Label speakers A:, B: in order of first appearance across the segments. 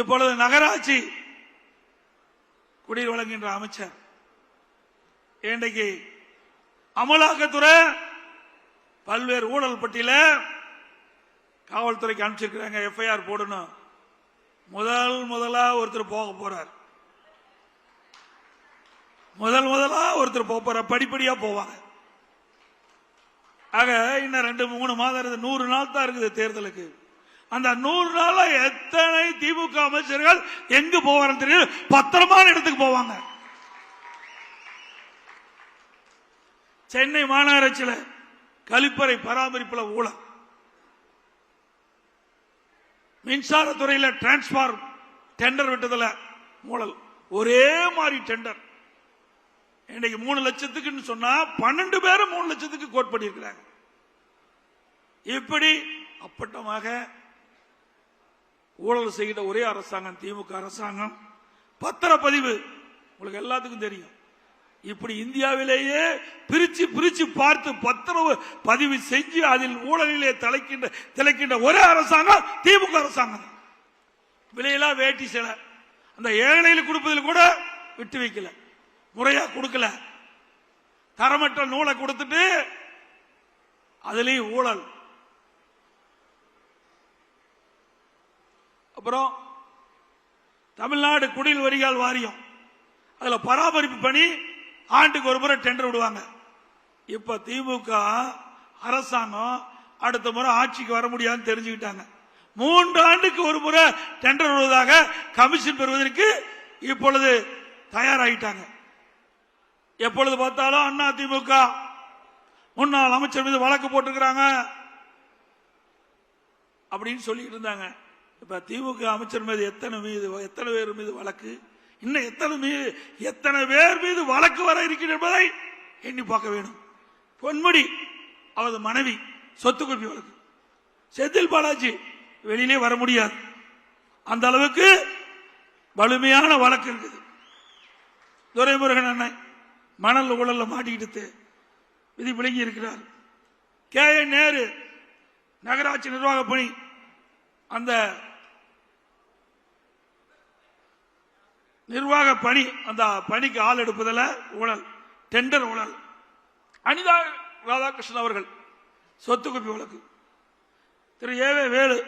A: இப்பொழுது நகராட்சி குடிநீர் வழங்குகின்ற அமைச்சர். இன்றைக்கு அமலாக்கத்துறை பல்வேறு ஊழல் பட்டியல காவல்துறைக்கு அனுப்பிச்சிருக்கிறாங்க எஃப்ஐஆர் போடணும். முதல் முதலா ஒருத்தர் போக போறார். முதல் முதலா ஒருத்தர் போக போறார் படிப்படியா போவாங்க. ஆக இன்னும் ரெண்டு மூணு மாதம் இருக்குது நூறு நாள் தான் இருக்குது தேர்தலுக்கு. அந்த நூறு நாள்ல எத்தனை திமுக அமைச்சர்கள் எங்கு போவாங்க தெரியும் பத்திரமான இடத்துக்கு போவாங்க. சென்னை மாநகராட்சியில் கழிப்பறை பராமரிப்பில் ஊழல். மின்சாரத்துறையில் டிரான்ஸ்பார்ம் டெண்டர் விட்டதில் ஊழல். ஒரே மாதிரி டெண்டர் இன்னைக்கு மூணு லட்சத்துக்குன்னு சொன்னா பன்னெண்டு பேரும் மூணு லட்சத்துக்கு கோட் பண்ணியிருக்கிறாங்க. இப்படி அப்பட்டமாக ஊழல் செய்த ஒரே அரசாங்கம் திமுக அரசாங்கம். பத்திரப்பதிவு. உங்களுக்கு எல்லாத்துக்கும் தெரியும். இப்படி இந்தியாவிலேயே பிரிச்சு பிரிச்சு பார்த்து பத்திரவு பதிவு செஞ்சு அதில் ஊழலிலே தலைக்கின்ற திளைக்கின்ற ஒரே அரசாங்கம் திமுக அரசாங்கம். தான். வேட்டி சில. அந்த ஏழையில் கொடுப்பதில் கூட விட்டு வைக்கல. முறையா கொடுக்கல. தரமற்ற நூலை கொடுத்துட்டு அதுலேயும் ஊழல். அப்புறம் தமிழ்நாடு குடில் வரிகால் வாரியம். அதுல பராமரிப்பு பணி ஆண்டுக்கு ஒரு முறை டெண்டர் விடுவாங்க. இப்ப திமுக அரசாங்கம் அடுத்த முறை ஆட்சிக்கு வர முடியாதுன்னு தெரிஞ்சுக்கிட்டாங்க. மூன்று ஆண்டுக்கு ஒரு முறை டெண்டர் விடுவதாக கமிஷன் பெறுவதற்கு இப்பொழுது தயாராகிட்டாங்க. எப்பொழுது பார்த்தாலும் அண்ணா திமுக முன்னாள் அமைச்சர் மீது வழக்கு போட்டிருக்கிறாங்க அப்படின்னு சொல்லிட்டு இருந்தாங்க. இப்ப திமுக அமைச்சர் மீது எத்தனை மீது எத்தனை பேர் மீது வழக்கு? இன்னும் எத்தனை மீது எத்தனை பேர் மீது வழக்கு வர இருக்கிறது என்பதை எண்ணி பார்க்க வேணும். பொன்முடி அவரது மனைவி சொத்து குவிப்பு வழக்கு. செந்தில் பாலாஜி வெளியிலே வர முடியாது. அந்த அளவுக்கு வலிமையான வழக்கு இருக்குது. துரைமுருகன் அண்ணன் மணல் ஊழல்ல மாட்டிக்கிட்டு விதி விளங்கி இருக்கிறார். கே. என். நேரு நகராட்சி நிர்வாக பணி அந்த நிர்வாக பணி அந்த பணிக்கு ஆள் எடுப்பதில் ஊழல் டெண்டர் ஊழல். அனிதா ராதாகிருஷ்ணன் அவர்கள் சொத்து குப்பி வழக்கு. திரு ஏவே வேலு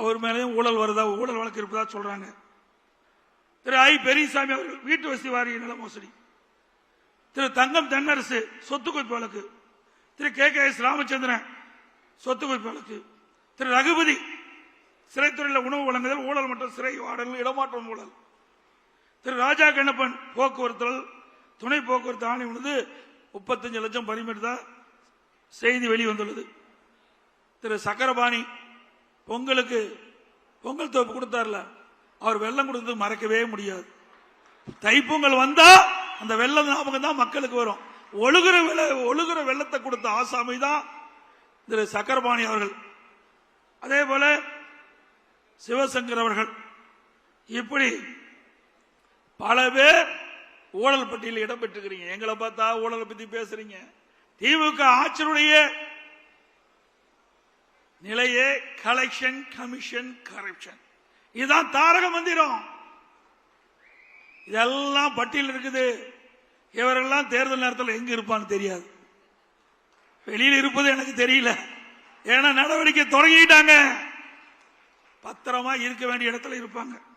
A: அவர் மேலேயும் ஊழல் வருதா ஊழல் வழக்கு இருப்பதா சொல்றாங்க. திரு ஐ பெரியசாமி அவர்கள் வீட்டு வசதி வாரிய நில மோசடி. திரு தங்கம் தென்னரசு சொத்து குவிப்பு வழக்கு. Thiru K K S Ramachandran சொத்து குவிப்பு வழக்கு. திரு ரகுபதி சிறைத்துறையில் உணவு வழங்குதல் ஊழல் மற்றும் சிறை வாடல் இடமாற்றம் ஊழல். திரு ராஜா கண்ணப்பன் போக்குவரத்து துணை போக்குவரத்து ஆணையம் வந்து முப்பத்தஞ்சு லட்சம் பரிமாற்றதா செய்தி வெளிவந்துள்ளது. திரு சக்கரபாணி பொங்கலுக்கு பொங்கல் தோப்பு கொடுத்தார்ல அவர் வெள்ளம் கொடுத்தது மறக்கவே முடியாது. தைப்பொங்கல் வந்தா அந்த வெள்ளம் ஞாபகம் தான் மக்களுக்கு வரும். ஒழுகுற வெள்ள ஒழுகுற வெள்ளத்தை கொடுத்த ஆசாமி தான் திரு சக்கரபாணி அவர்கள். அதே போல சிவசங்கர் அவர்கள் இப்படி பல பேர் ஊழல் பட்டியலில் இடம்பெற்றுக்கிறீங்க எங்களை பார்த்தா ஊழலை பத்தி பேசுறீங்க. திமுக ஆட்சியுடைய நிலையே கலெக்ஷன் கமிஷன் கரப்ஷன் இதுதான் தாரக மந்திரம். இதெல்லாம் பட்டியல் இருக்குது. இவரெல்லாம் தேர்தல் நேரத்தில் எங்க இருப்பான்னு தெரியாது. வெளியில் இருப்பது எனக்கு தெரியல. ஏன்னா நடவடிக்கை தொடங்கிட்டாங்க. பத்திரமா இருக்க வேண்டிய இடத்துல இருப்பாங்க.